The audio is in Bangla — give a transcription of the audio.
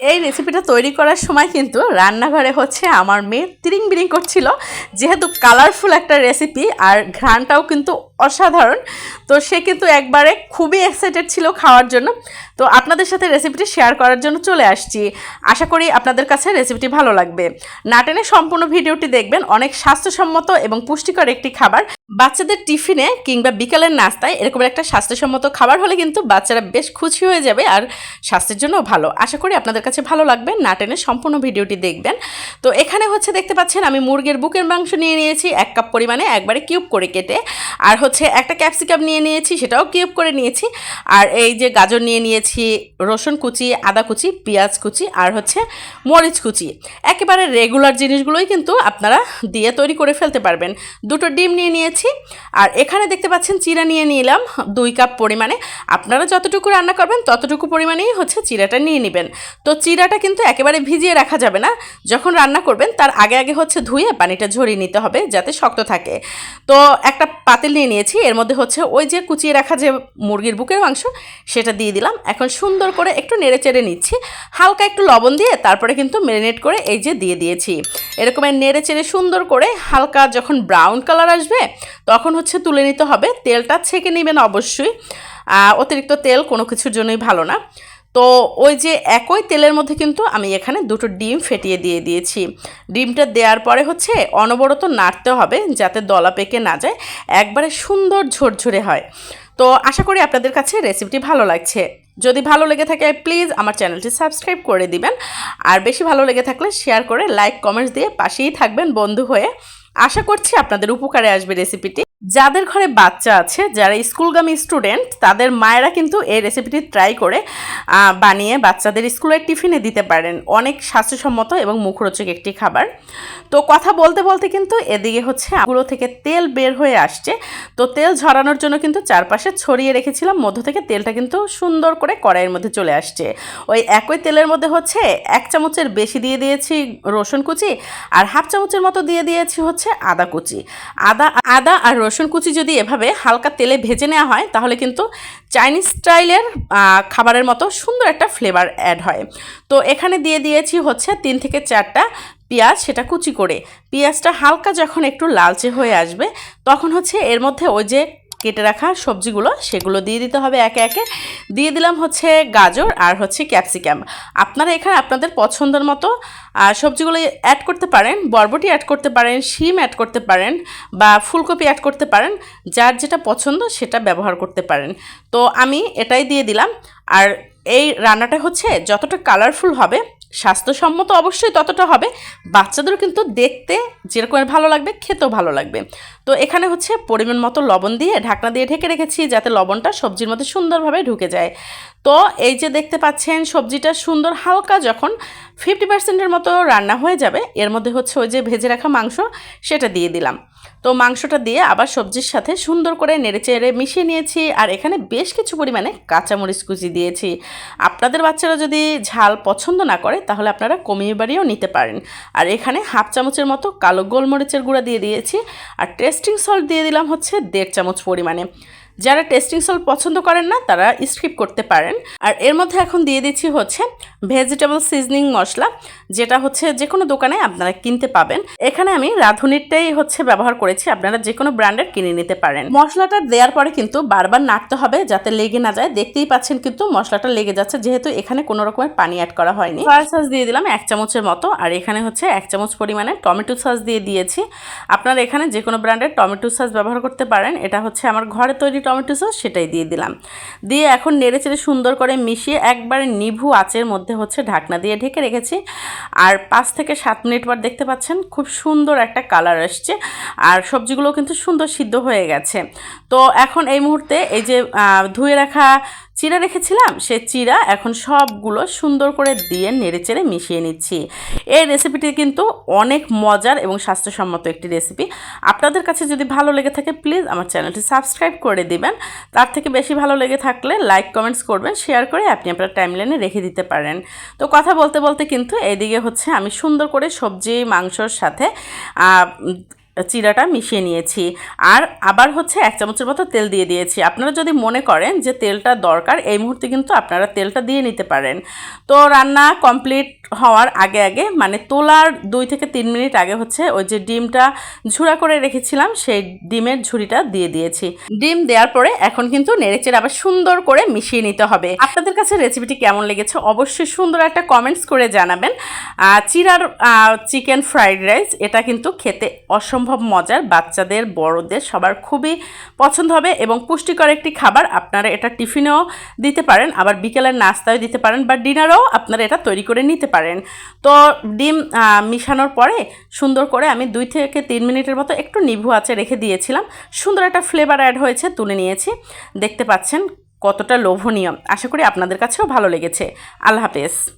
এই রেসিপিটা তৈরি করার সময় কিন্তু রান্নাঘরে হচ্ছে আমার মেয়ে তিরিং বিরিং করছিল। যেহেতু কালারফুল একটা রেসিপি আর ঘ্রাণটাও কিন্তু অসাধারণ, তো সে কিন্তু একবারে খুবই এক্সাইটেড ছিল খাওয়ার জন্য। তো আপনাদের সাথে রেসিপিটি শেয়ার করার জন্য চলে আসছি। আশা করি আপনাদের কাছে রেসিপিটি ভালো লাগবে। না টেনে সম্পূর্ণ ভিডিওটি দেখবেন। অনেক স্বাস্থ্যসম্মত এবং পুষ্টিকর একটি খাবার। বাচ্চাদের টিফিনে কিংবা বিকালের নাস্তায় এরকম একটা স্বাস্থ্যসম্মত খাবার হলে কিন্তু বাচ্চারা বেশ খুশি হয়ে যাবে আর স্বাস্থ্যের জন্য ভালো। আশা করি আপনাদের কাছে ভালো লাগবে। না টেনে সম্পূর্ণ ভিডিওটি দেখবেন। তো এখানে হচ্ছে দেখতে পাচ্ছেন আমি মুরগির বুকের মাংস নিয়ে নিয়েছি, এক কাপ পরিমাণে একবারে কিউব করে কেটে। আর হচ্ছে একটা ক্যাপসিকাম নিয়ে নিয়েছি, সেটাও কিউব করে নিয়েছি। আর এই যে গাজর নিয়ে নিয়েছি, রসুন কুচি, আদা কুচি, পেঁয়াজ কুচি আর হচ্ছে মরিচ কুচি। একেবারে রেগুলার জিনিসগুলোই কিন্তু আপনারা দিয়ে তৈরি করে ফেলতে পারবেন। দুটো ডিম নিয়ে নিয়েছি আর এখানে দেখতে পাচ্ছেন চিরা নিয়ে নিলাম দুই কাপ পরিমাণে। আপনারা যতটুকু রান্না করবেন ততটুকু পরিমাণেই হচ্ছে চিরাটা নিয়ে নেবেন। তো চিরাটা কিন্তু একেবারে ভিজিয়ে রাখা যাবে না। যখন রান্না করবেন তার আগে আগে হচ্ছে ধুয়ে পানিটা ঝরিয়ে নিতে হবে যাতে শক্ত থাকে। তো একটা পাতিল নিয়ে নিয়েছি। এর মধ্যে হচ্ছে ওই যে কুচিয়ে রাখা যে মুরগির বুকের মাংস সেটা দিয়ে দিলাম। এখন সুন্দর করে একটু নেড়ে চেড়ে নিচ্ছি। হালকা একটু লবণ দিয়ে তারপরে কিন্তু ম্যারিনেট করে এই যে দিয়ে দিয়েছি। এরকম নেড়ে চেড়ে সুন্দর করে হালকা যখন ব্রাউন কালার আসবে, তখন হচ্ছে তুলে নিতে হবে। তেলটা ছেঁকে নেবেন অবশ্যই। অতিরিক্ত তেল কোনো কিছুর জন্যই ভালো না। তো ওই যে একই তেলের মধ্যে কিন্তু আমি এখানে দুটো ডিম ফেটিয়ে দিয়ে দিয়েছি। ডিমটা দেওয়ার পরে হচ্ছে অনবরত নাড়তে হবে যাতে দলা পেকে না যায়। একবারে সুন্দর ঝরঝরে হয়। তো আশা করি আপনাদের কাছে রেসিপিটি ভালো লাগছে। যদি ভালো লেগে থাকে প্লিজ আমার চ্যানেলটি সাবস্ক্রাইব করে দিবেন। আর বেশি ভালো লেগে থাকলে শেয়ার করে লাইক কমেন্টস দিয়ে পাশেই থাকবেন বন্ধু হয়ে। আশা করছি আপনাদের উপকারে আসবে রেসিপিটি। যাদের ঘরে বাচ্চা আছে, যারা স্কুলগামী স্টুডেন্ট, তাদের মায়েরা কিন্তু এই রেসিপিটি ট্রাই করে বানিয়ে বাচ্চাদের স্কুলের টিফিনে দিতে পারেন। অনেক স্বাস্থ্যসম্মত এবং মুখরোচক একটি খাবার। তো কথা বলতে বলতে কিন্তু এদিকে হচ্ছে আগুলো থেকে তেল বের হয়ে আসছে। তো তেল ঝরানোর জন্য কিন্তু চারপাশে ছড়িয়ে রেখেছিলাম, মধ্য থেকে তেলটা কিন্তু সুন্দর করে কড়াইয়ের মধ্যে চলে আসছে। ওই একই তেলের মধ্যে হচ্ছে এক চামচের বেশি দিয়ে দিয়েছি রসুন কুচি, আর হাফ চামচের মতো দিয়ে দিয়েছি হচ্ছে আদা কুচি। আদা আদা আর রসুন কুচি যদি এভাবে হালকা তেলে ভেজে নেওয়া হয়, তাহলে কিন্তু চাইনিজ স্টাইলের খাবারের মতো সুন্দর একটা ফ্লেভার অ্যাড হয়। তো এখানে দিয়ে দিয়েছি হচ্ছে তিন থেকে চারটা পেঁয়াজ, সেটা কুচি করে। পেঁয়াজটা হালকা যখন একটু লালচে হয়ে আসবে, তখন হচ্ছে এর মধ্যে ওই যে কেটে রাখা সবজিগুলো সেগুলো দিয়ে দিতে হবে একে একে। দিয়ে দিলাম হচ্ছে গাজর আর হচ্ছে ক্যাপসিকাম। আপনারা এখানে আপনাদের পছন্দের মতো সবজিগুলো অ্যাড করতে পারেন, বরবটি অ্যাড করতে পারেন, শিম অ্যাড করতে পারেন বা ফুলকপি অ্যাড করতে পারেন, যার যেটা পছন্দ সেটা ব্যবহার করতে পারেন। তো আমি এটাই দিয়ে দিলাম। আর এই রান্নাটা হচ্ছে যতটা কালারফুল হবে স্বাস্থ্যসম্মত অবশ্যই ততটা হবে। বাচ্চাদেরও কিন্তু দেখতে যেরকম ভালো লাগবে, খেতেও ভালো লাগবে। তো এখানে হচ্ছে পরিমাণ মতো লবণ দিয়ে ঢাকনা দিয়ে ঢেকে রেখেছি যাতে লবণটা সবজির মধ্যে সুন্দরভাবে ঢুকে যায়। তো এই যে দেখতে পাচ্ছেন সবজিটা সুন্দর হালকা যখন ফিফটি পার্সেন্টের মতো রান্না হয়ে যাবে, এর মধ্যে হচ্ছে ওই যে ভেজে রাখা মাংস, সেটা দিয়ে দিলাম। তো মাংসটা দিয়ে আবার সবজির সাথে সুন্দর করে নেড়ে চেড়ে মিশিয়ে নিয়েছি আর এখানে বেশ কিছু পরিমাণে কাঁচামরিচ কুচি দিয়েছি। আপনাদের বাচ্চারা যদি ঝাল পছন্দ না করে, তাহলে আপনারা কমিয়ে বাড়িয়েও নিতে পারেন। আর এখানে হাফ চামচের মতো কালো গোলমরিচের গুঁড়া দিয়ে দিয়েছি। আর টেস্টিং সল্ট দিয়ে দিলাম হচ্ছে দেড় চামচ পরিমাণে। যারা টেস্টিং সল্ট পছন্দ করেন না, তারা স্কিপ করতে পারেন। আর এর মধ্যে এখন দিয়ে দিচ্ছি হচ্ছে ভেজিটেবল সিজনিং মশলা, যেটা হচ্ছে যে কোনো দোকানে আপনারা কিনতে পাবেন। এখানে আমি রাঁধুনিরটাই হচ্ছে ব্যবহার করেছি, আপনারা যে কোনো ব্র্যান্ডের কিনে নিতে পারেন। মশলাটা দেওয়ার পরে কিন্তু বারবার নাড়তে হবে যাতে লেগে না যায়। দেখতেই পাচ্ছেন কিন্তু মশলাটা লেগে যাচ্ছে, যেহেতু এখানে কোনো রকমের পানি অ্যাড করা হয়নি। সয়া সস দিয়ে দিলাম এক চামচের মতো, আর এখানে হচ্ছে এক চামচ পরিমাণে টমেটো সস দিয়ে দিয়েছি। আপনারা এখানে যে কোনো ব্র্যান্ডের টমেটো সস ব্যবহার করতে পারেন। এটা হচ্ছে আমার ঘরে তৈরি টমেটো সস সেটাই দিয়ে দিলাম। দিয়ে এখন নেড়ে চেড়ে সুন্দর করে মিশিয়ে একবারে নিভু আঁচের মধ্যে হচ্ছে ঢাকনা দিয়ে ঢেকে রেখেছি। আর পাঁচ থেকে সাত মিনিট পর দেখতে পাচ্ছেন খুব সুন্দর একটা কালার আসছে আর সবজিগুলো কিন্তু সুন্দর সিদ্ধ হয়ে গেছে। তো এখন এই মুহূর্তে এই যে ধুয়ে রাখা চিরা রেখেছিলাম, সে চিরা এখন সবগুলো সুন্দর করে দিয়ে নেড়েচেড়ে মিশিয়ে নিচ্ছি। এই রেসিপিটি কিন্তু অনেক মজার এবং স্বাস্থ্যসম্মত একটি রেসিপি আপনাদের কাছে যদি ভালো লেগে থাকে প্লিজ আমার চ্যানেলটি সাবস্ক্রাইব করে দিবেন। তার থেকে বেশি ভালো লেগে থাকলে লাইক কমেন্টস করবেন শেয়ার করে আপনি আপনার টাইমলাইনে রেখে দিতে পারেন। তো কথা বলতে বলতে কিন্তু এইদিকে হচ্ছে আমি সুন্দর করে সবজি, মাংসর সাথে চিরাটা মিশিয়ে নিয়েছি। আর আবার হচ্ছে এক চামচের মতো তেল দিয়ে দিয়েছি। আপনারা যদি মনে করেন যে তেলটা দরকার, এই মুহূর্তে কিন্তু আপনারা তেলটা দিয়ে নিতে পারেন। তো রান্না কমপ্লিট হওয়ার আগে আগে মানে তোলার দুই থেকে তিন মিনিট আগে হচ্ছে ওই যে ডিমটা ঝুড়া করে রেখেছিলাম, সেই ডিমের ঝুড়িটা দিয়ে দিয়েছি। ডিম দেওয়ার পরে এখন কিন্তু নেড়েচেড়ে আবার সুন্দর করে মিশিয়ে নিতে হবে। আপনাদের কাছে রেসিপিটি কেমন লেগেছে অবশ্যই সুন্দর একটা কমেন্টস করে জানাবেন। চিরার চিকেন ফ্রাইড রাইস, এটা কিন্তু খেতে অসম্ভব মজার, বাচ্চাদের, বড়দের সবার খুবই পছন্দ হবে এবং পুষ্টিকর একটি খাবার আপনারা এটা টিফিনেও দিতে পারেন, আবার বিকেলের নাস্তায় দিতে পারেন বা ডিনারেও আপনারা এটা তৈরি করে নিতে পারেন। তো ডিম মিশানোর পরে সুন্দর করে আমি দুই থেকে তিন মিনিটের মতো একটু নিভু আছে রেখে দিয়েছিলাম। সুন্দর একটা ফ্লেভার অ্যাড হয়েছে, তুলে নিয়েছি। দেখতে পাচ্ছেন কতটা লোভনীয়। আশা করি আপনাদের কাছেও ভালো লেগেছে। আল্লাহ হাফেজ।